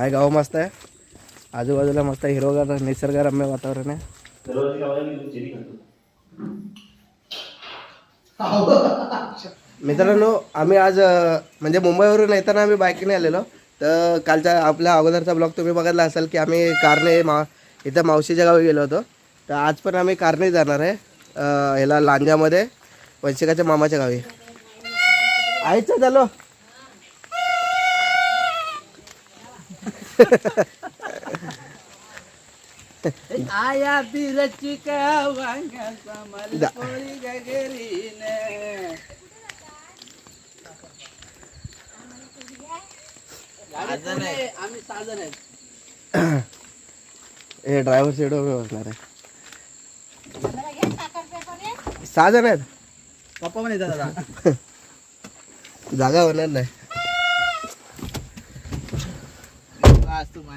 आहे गाव मस्त आहे. आजूबाजूला मस्त हिरोगार निसर्गरम्य वातावरण आहे. मित्रांनो आम्ही आज म्हणजे मुंबईवरून येताना आम्ही बाईकने आलेलो. तर कालच्या आपल्या अगोदरचा ब्लॉग तुम्ही बघितला असाल की आम्ही कारने मा इथं मावशीच्या गावी गेलो होतो. तर आज पण आम्ही कारने जाणार आहे. ह्याला लांजामध्ये वंशिकाच्या मामाच्या गावी. आईचं झालो. आया बिरची का वांग्याचा मलपोळी गगरीने साधन आहे आम्ही साधन आहेत. हे ड्रायव्हर सीट बसणार आहे. जण आहेत. पप्पा पण येतात दादा जागा होणार नाही आज तू मांडीवर बस बाई नाही जमत.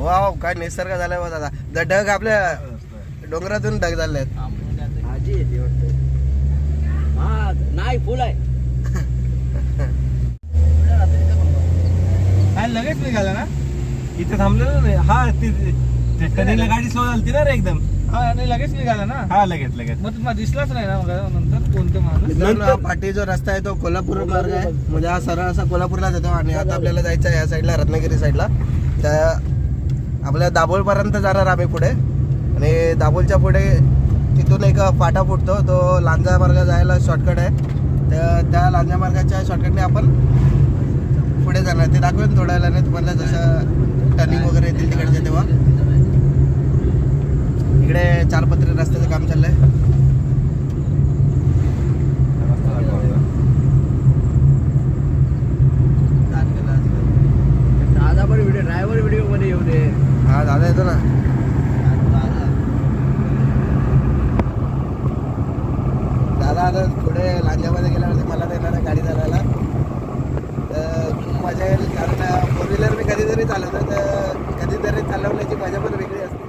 वाव काय निसर्ग झालाय बा दादा द ढग आपल्या डोंगरातून ढग झाले आहेत आजी येते वाटतं. हा नाही फुल आहे. काय लगेच निघाला ना? इथे थांबलेलो नाही. हा ती कनेला गाडी स्लो झाली ना रे एकदम. हा आणि लगेच निघाला ना? हा लगेच लगेच. मग तुम्हाला दिसलाच नाही ना मग नंतर कोणतं माणूस? मित्रांनो पाठी जो रस्ता आहे तो कोल्हापूर मार्ग आहे. म्हणजे हा सरळ असा कोल्हापूरला जातो आणि आता आपल्याला जायचं आहे या साईडला रत्नागिरी साईडला. तर आपल्या दाभोळपर्यंत जाणार आम्ही पुढे. आणि दाभोळच्या पुढे तिथून एक फाटा फुटतो तो लांजा मार्ग जायला शॉर्टकट आहे. तर त्या लांजा मार्गाच्या शॉर्टकटने आपण पुढे जाणार. ते दाखवेन थोड्या वेळाने तुम्हाला जसं टर्निंग वगैरे येतील तिकडचे तेव्हा. इकडे चारपत्री रस्त्याचं काम चाललंय दादा पण व्हिडिओ ड्रायव्हर व्हिडिओमध्ये येऊ दे हा दादा येतो ना दादा आता पुढे लांजामध्ये गेल्यावरती मला देणार आहे गाडी चालवायला तर खूप मजा येईल कारण फोर व्हीलर मी कधीतरी चालवतो तर कधीतरी चालवण्याची मजा पण वेगळी असते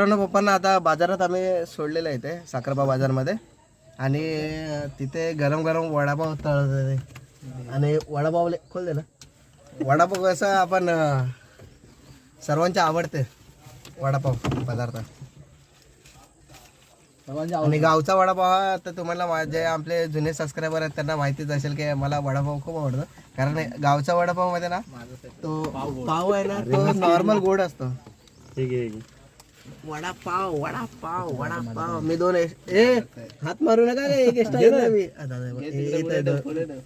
मित्रांनो पप्पांना आता बाजारात आम्ही सोडलेलं आहे इथे साखरपा बाजारमध्ये. आणि तिथे गरम गरम वडापाव तळत होते आणि वडापाव ले- खोल दे ना. वडापाव कसं आपण सर्वांच्या आवडते वडापाव पदार्थ. आणि गावचा वडापाव हा तर तुम्हाला जे आपले जुने सबस्क्रायबर आहेत त्यांना माहितीच असेल की मला वडापाव खूप आवडतो. कारण गावचा वडापावमध्ये ना तो पाव आहे ना तो नॉर्मल गोड असतो. वडापाव वडापाव वडापाव. मी दोन ए हात मारू नका रे एक एक्स्ट्रा घेतला मी. आ, दादा, इथं आहे दोन.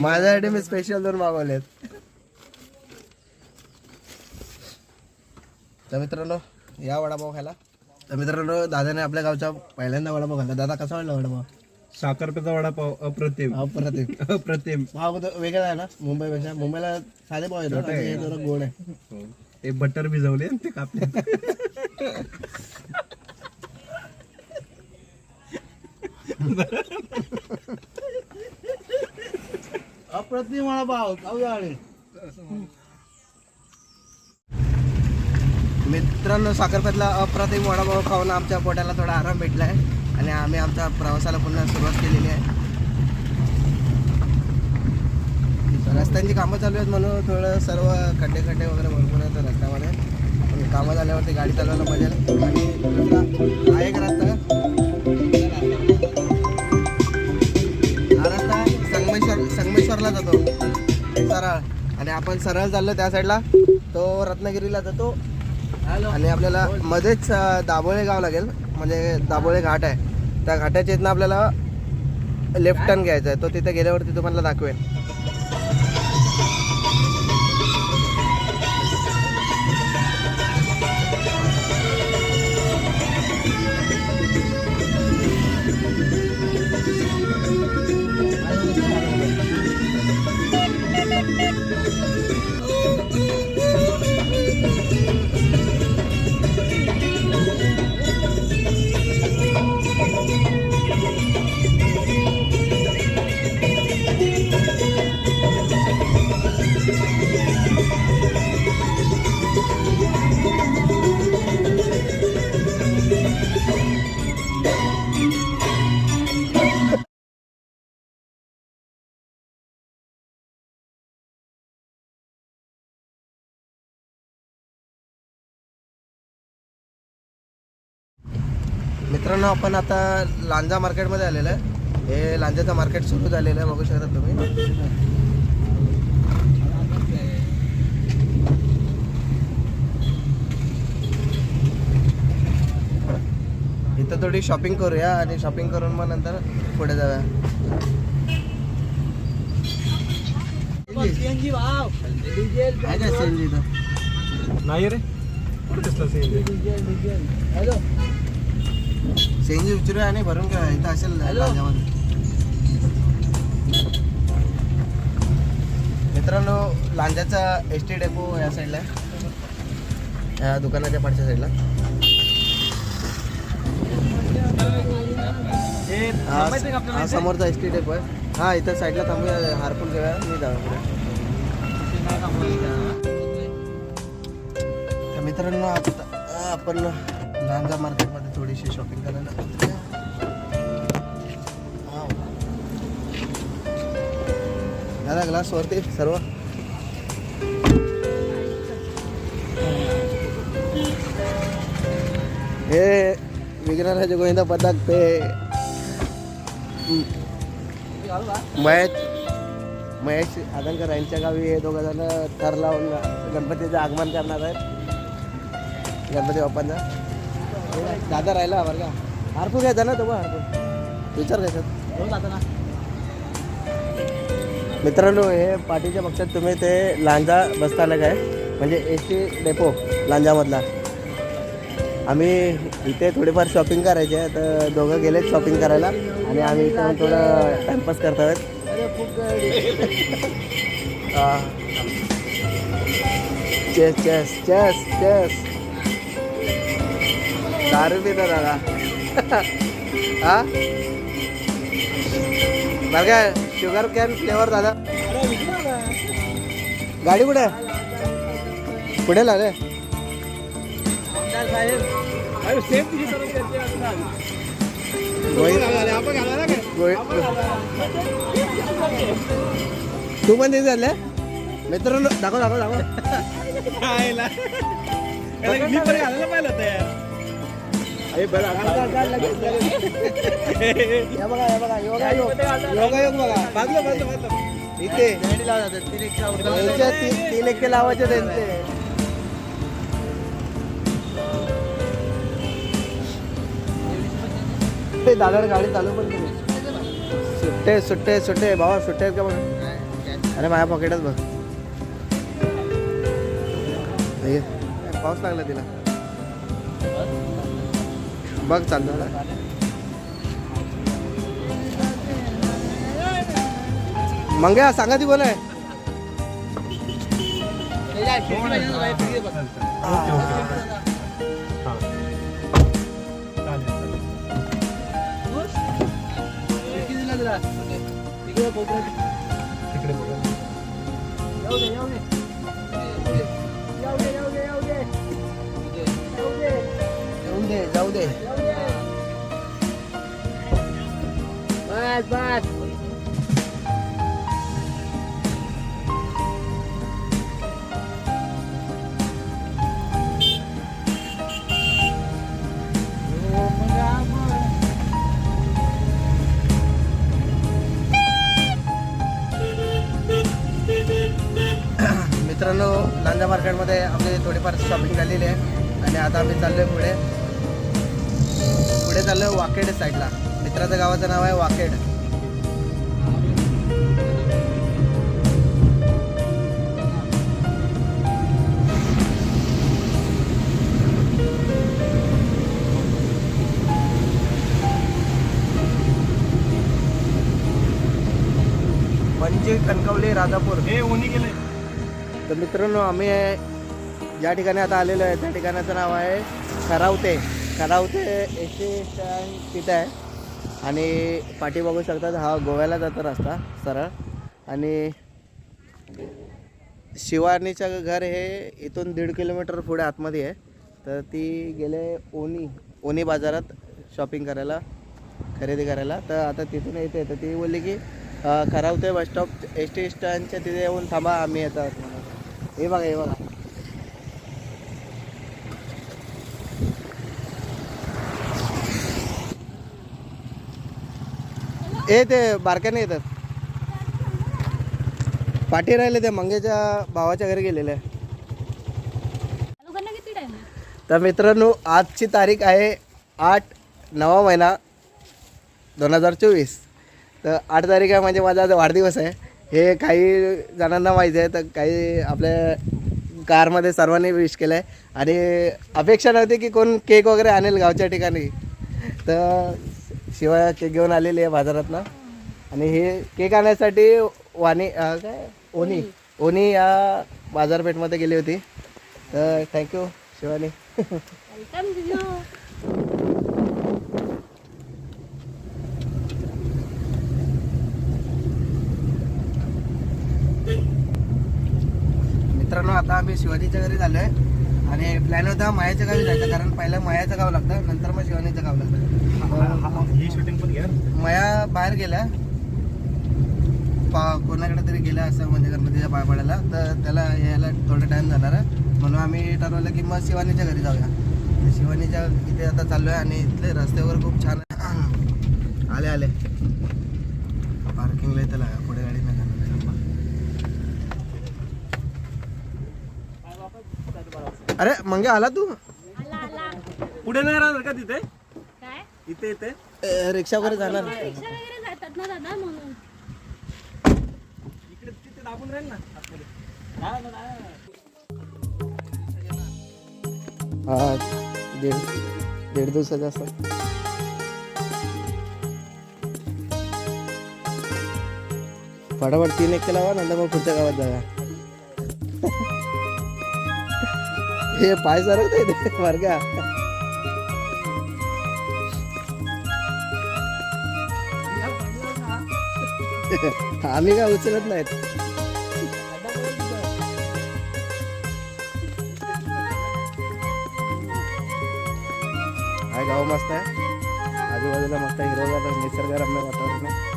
माझ्यासाठी मी स्पेशल दोन मागवलेत. तर मित्रांनो या वडापाव खायला. तर मित्रांनो दादाने आपल्या गावचा पहिल्यांदा वडापाव खाल्ला. दादा कसा वाटला वडापाव? साखरपेचा वडापाव अप्रतिम. अप्रतिम. अप्रतिम. पाव वेगळा आहे ना मुंबईपेक्षा. मुंबईला साधे पाव हे जरा गोड आहे. हो. ते बटर भिजवले आणि ते कापले. अप्रतिम मला भाव झाले मित्रांनो साखरपेतला अप्रतिम वडापाव खाऊन आमच्या पोटाला थोडा आराम भेटला आहे आणि आम्ही आमच्या प्रवासाला पुन्हा सुरुवात केलेली आहे. रस्त्यांची कामं चालू आहेत म्हणून थोडं सर्व खड्डे खड्डे वगैरे भरपूर आहेत रस्त्यामध्ये. पण कामं झाल्यावरती गाडी चालवायला मजा येईल. आणि हा एक रस्ता. हा रस्ता संगमेश्वर संगमेश्वरला जातो. सरळ. आणि आपण सरळ चाललो त्या साईडला तो रत्नागिरीला जातो. आणि आपल्याला मध्येच अं, दाभोळे गाव लागेल. म्हणजे दाभोळे घाट आहे. त्या घाटाच्या इथनं आपल्याला लेफ्ट टर्न घ्यायचा आहे. तो तिथे गेल्यावरती तुम्हाला दाखवेन. मित्रांनो आपण आता लांजा मार्केटमध्ये आलेलं आहे. हे लांजाचं मार्केट सुरू झालेलं आहे बघू शकता तुम्ही. इथं थोडी शॉपिंग करूया आणि शॉपिंग करून मग नंतर पुढे जाऊया. नाही रे. कुठे दिसलं सीएनजी हॅलो सीएनजी विचारूया आणि भरून घ्या इथं असेल मित्रांनो लांजाचा एस टी डेपो या साईडला आहे. या दुकानाच्या पाठच्या साईडला हा समोरचा एस टी डेपो आहे. हा इथं साईडला थांबूया हारपूर घेऊया मी तर मित्रांनो आता आपण लांजा मार्केटमध्ये थोडीशी शॉपिंग करायला दादा ग्लास वरती सर्व? हे विघ्नराज गोविंदा पथक ते महेश महेश आदनकर यांच्या गावी हे दोघं जण थर लावून गणपतीचं आगमन करणार आहेत. गणपती बाप्पांचा. दादा राहिला बरं का? हारपूर घ्यायचा ना तो हारपूर. विचार घ्यायचा मित्रांनो हे पाठीच्या पक्षात तुम्ही ते लांजा बसस्थानक आहे म्हणजे एस टी डेपो लांजामधला. आम्ही इथे थोडीफार शॉपिंग करायची आहे तर दोघं गेलेत शॉपिंग करायला. आणि आम्ही इथे थोडं टाइमपास करत खूप चेस चेस चेस चेस दारू पिता दादा. हा? बरं काय शुगर कॅन फ्लेवर दादा. गाडी कुठे? पुढे लागले. तू पण तिथे झाले मित्रांनो दाखव दाखव दाखव. मी पण घालायला पाहिलं होतं या बघा या बघा योगा योग. योगा योग बघा. इथे. तीन एक यांच्या तीन लावायचे त्यांचे ते. दादा गाडी चालू पण केली. सुट्टे सुट्टे सुट्टे. भावा सुट्टे आहेत का बघ? अरे माझ्या पॉकेटच बघ. हे, पाऊस लागला तिला. बघ चालतो ना. मंग्या सांगा ती कोण आहे हां. चालेल चालेल तिकडे दे जाऊ दे बस बस. मित्रांनो लांजा मार्केटमध्ये आपली थोडीफार शॉपिंग झालेली आहे. आणि आता आम्ही चाललोय पुढे. पुढे चाललोय वाकेड साईडला. मित्राचं गावाचं नाव आहे वाकेड. म्हणजे कणकवली राजापूर हे उन्ही गेले. तर मित्रांनो आम्ही ज्या ठिकाणी आता आलेलो आहे. त्या ठिकाणाचं नाव आहे Kharavate. Kharavate S T stand तिथं आहे. आणि पाठी बघू शकतात हा गोव्याला जातो रस्ता सरळ. आणि शिवारणीचं घर हे इथून दीड किलोमीटर पुढे आतमध्ये आहे. तर ती गेले ओनी ओनी बाजारात शॉपिंग करायला खरेदी करायला. तर आता तिथून येते. तर ती बोलली की अं, Kharavate bus stop S T स्टँडच्या तिथे येऊन थांबा आम्ही येतात हे बघा हे बघा. ए ते बारक्याने येतात. पाठी राहिले ते मंगेच्या भावाच्या घरी गेलेले. तर मित्रांनो आजची तारीख आहे आठ नवा महिना दोन हजार चोवीस. तर आठ तारीख आहे म्हणजे माझा आज वाढदिवस आहे. हे काही जणांना माहिती आहे तर काही आपल्या कारमध्ये सर्वांनी विश केलं आहे आणि अपेक्षा नव्हती की कोण केक वगैरे आणेल गावच्या ठिकाणी. तर शिवाय केक घेऊन आलेली आहे बाजारातनं. आणि हे केक आणण्यासाठी वाणी अं, काय? ओनी. ओनी या बाजारपेठमध्ये गेली होती. तर थँक्यू शिवानी. वेलकम मित्रांनो आता आम्ही शिवाजीच्या घरी झालो आहे आणि प्लॅन होता मायाच्या गावी जायचं कारण पहिलं मायाचं गाव लागतं नंतर मग शिवानीचं गाव लागतं. ही शूटिंग पण घ्या. माया बाहेर गेल्या. पा कोणाकडे तरी गेल्या असं म्हणजे गणपतीच्या पाय पडायला तर त्याला यायला थोडा टाईम जाणार आहे. म्हणून आम्ही ठरवलं की मग शिवानीच्या घरी जाऊया. तर शिवानीच्या इथे आता चाललो आहे आणि इथले रस्ते वगैरे खूप छान आहे आले आले. पार्किंगला इथं लागा. पुढे गाडी नाही जाणार. अरे मंगे आला तू? आला आला. पुढे नाही राहणार का तिथे? इथे इथे? रिक्षा वगैरे जाणार रिक्षा वगैरे जातात ना दादा म्हणून. इकडे तिथे दाबून राहील ना आतमध्ये. हा दीड दीड दिवसाचा असतात फटाफट तीन एक लावा नंतर मग पुढच्या गावात जाऊया. हे पाय सरकत आहे ते वर्गा. आम्ही काय उचलत नाहीत. हा गाव मस्त आहे. आजूबाजूला मस्त हिरवगार निसर्गरम्य वातावरण आहे.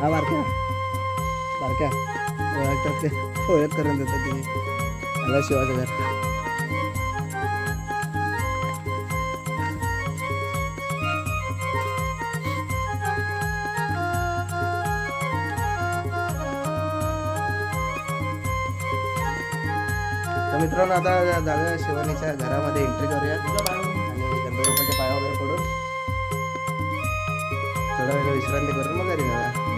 हा बारक्या बारक्या वाटतात ते ओळख करून देतात तिने मला शिवाचं घर. मित्रांनो आता जाऊया शिवानीच्या घरामध्ये एंट्री करूया. आणि पाया वगैरे पडून थोडा वेळ विश्रांती करून मग घरी जाऊया.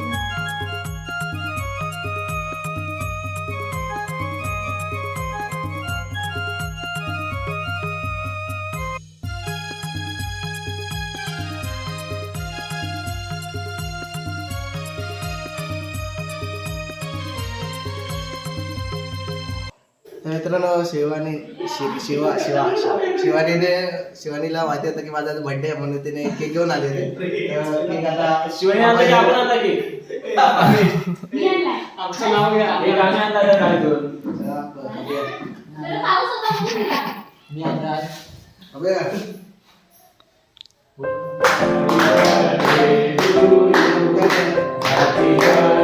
शिवानी शि- शिवा शिवा शि- शिवानीने शिवानीला माहिती होतं की माझा बर्थडे आहे म्हणून तिने केक घेऊन आले केक आता शिवानी मी आणलाय पाऊस होता म्हणून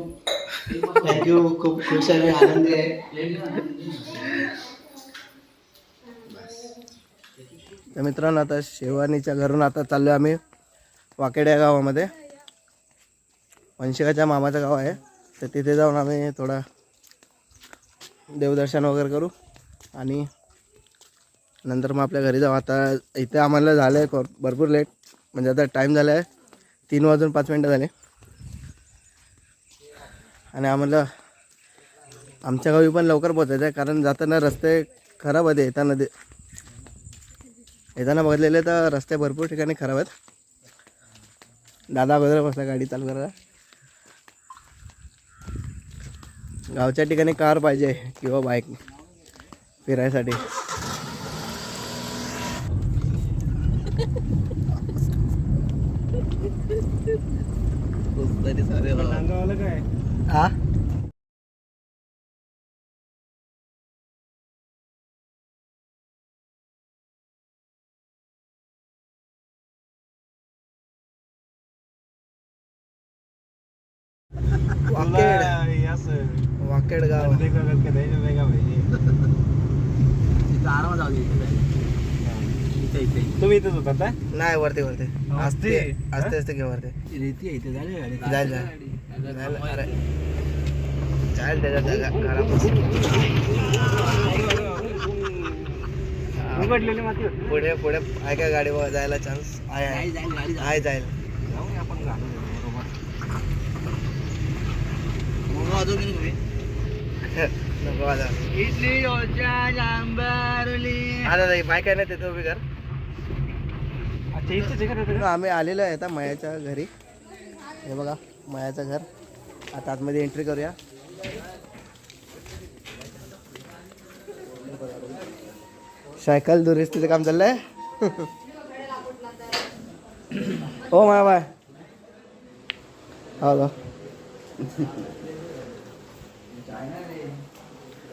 थँक्यू खूप खुश आहे मी आनंदी आहे. तर मित्रांनो आता शेवानीच्या घरून आता चाललो आम्ही वाकेड्या गावामध्ये. वंशिकाच्या मामाचं गाव आहे. तर तिथे जाऊन आम्ही थोडा देवदर्शन वगैरे करू. आणि नंतर मग आपल्या घरी जाऊ. आता इथे आम्हाला झालं आहे भरपूर लेट. म्हणजे आता टाईम झाला आहे तीन वाजून पाच मिनटं झाले. आणि आम्हाला आमच्या गावी पण लवकर पोचायचं आहे कारण जाताना रस्ते खराब आहेत येताना दे येताना बघितलेले तर रस्ते भरपूर ठिकाणी खराब आहेत. दादा अगोदर बसला गाडी चालू करायला. गावच्या ठिकाणी कार पाहिजे किंवा बाईक फिरायसाठी. काय? हा? वाकेड. वाकेड गाव. द्यायचं नाही इथे इथे तुम्ही इथेच नाही वरती वरती. असते? असते असते घे वरती. रेती आहे इथे झाली. जाईल अरे त्याच्या जागा घरापासून. उघडलेली माती पुढे पुढे आहे काय गाडी जायला चान्स आहे आहे. जाईल जाऊया बरोबर नको आता आता बाय काय नाही तिथे उभी कर तिथे? आम्ही आलेलो आहे आता घरी हे बघा मायाचं घर. आता आतमध्ये एंट्री करूया. सायकल दुरुस्तीचं काम चाललंय. हो Maya bye. Hello.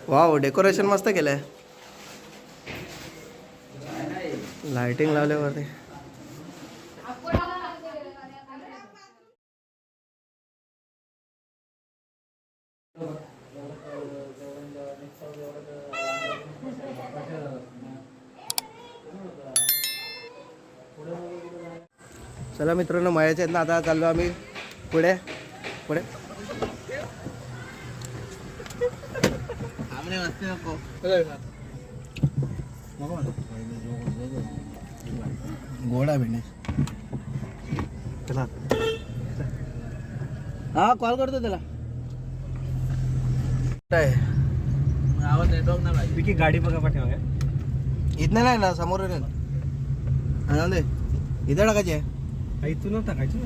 Wow decoration मस्त केलंय. लाइटिंग लावल्यावरती. मित्रांनो मयाच्या इथनं आता चाललो आम्ही. पुढे पुढे. आमने वस्ती नको. गोडा भेंडे चला. हा कॉल करतो त्याला. काय? आवाज नेटवर्क नाही गाडी बघा पाठीमागे. इथनं नाही ना समोर नाही इथं टाकायची आहे. इथून नव्हता टाकायची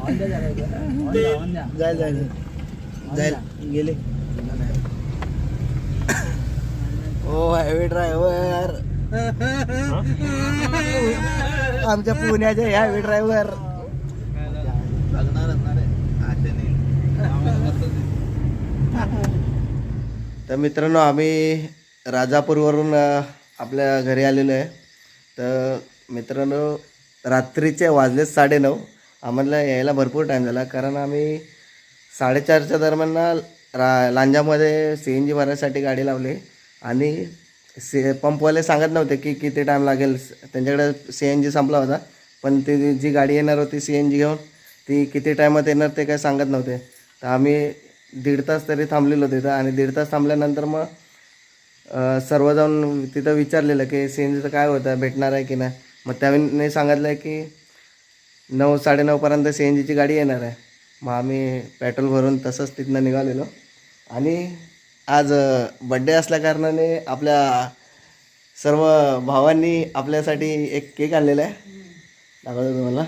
ऑन द्या गेले ओ हॅवी ड्रायव्हर. आमच्या पुण्याचे हॅवी ड्रायव्हर तर मित्रांनो आम्ही राजापूरवरून आपल्या घरी आलेलो आहे. तर मित्रांनो रात्रीचे वाजले साडेनऊ. आम्हाला यायला भरपूर टाईम झाला कारण आम्ही साडेचारच्या दरम्यान ना रा लांजामध्ये सी एन जी भरायसाठी गाडी लावली. आणि सी पंपवाले सांगत नव्हते की किती टाईम लागेल. त्यांच्याकडे सी एन जी संपला होता. पण ती जी गाडी येणार होती सी एन जी घेऊन ती किती टायमात येणार ते काय सांगत नव्हते. तर आम्ही दीड तास तरी थांबलेलो तिथं. आणि दीड तास थांबल्यानंतर मग सर्व जाऊन तिथं विचारलेलं की सी एन जीचं काय होतं भेटणार आहे की नाही. मग त्याने सांगितलं की नऊ साडेनऊपर्यंत सी एन जीची गाडी येणार आहे. मग आम्ही पेट्रोल भरून तसंच तिथनं निघालेलो. आणि आज बड्डे असल्याकारणाने आपल्या सर्व भावांनी आपल्यासाठी एक केक आणलेला आहे. दाखवतो तुम्हाला.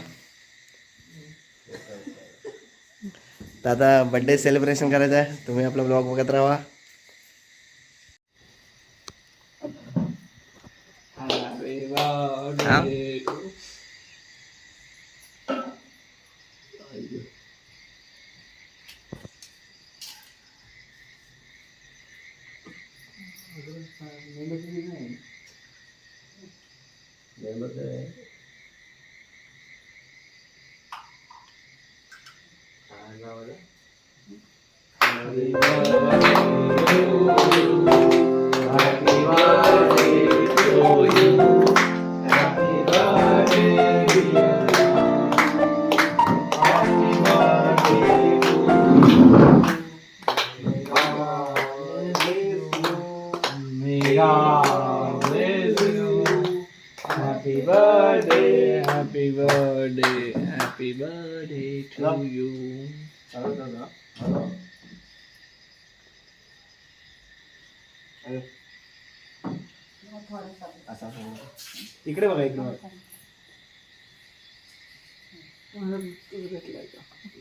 तर आता बड्डे सेलिब्रेशन करायचं आहे. तुम्ही आपला ब्लॉग बघत राहा. Không. Để mất đấy. À, rồi đó. Happy birthday to you.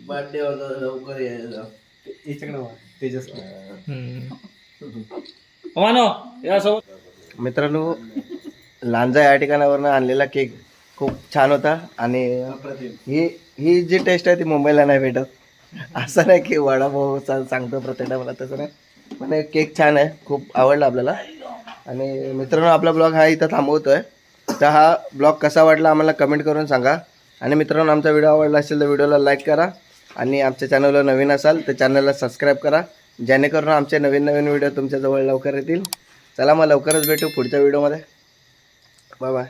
Birthday होता लवकर याच्याकडे तेजस मानो यासोबत मित्रांनो लांजा या ठिकाणावरनं आणलेला केक खूप छान होता आणि ही ही जी टेस्ट आहे ती मुंबईला नाही भेटत. असं नाही की वडापाव सा- सांगतो प्रत्येक मला तसं नाही. पण केक छान आहे खूप आवडला आपल्याला. आणि मित्रांनो आपला ब्लॉग हा इथं थांबवतोय. तर हा ब्लॉग कसा वाटला आम्हाला कमेंट करून सांगा. आणि मित्रांनो आमचा व्हिडिओ आवडला असेल तर व्हिडिओला लाईक करा आणि आमच्या चॅनलला नवीन असाल तर चॅनलला सबस्क्राईब करा. जेणेकरून आमचे नवीन नवीन व्हिडिओ तुमच्याजवळ लवकर येतील. चला मग लवकरच भेटू पुढच्या व्हिडिओमध्ये बाय बाय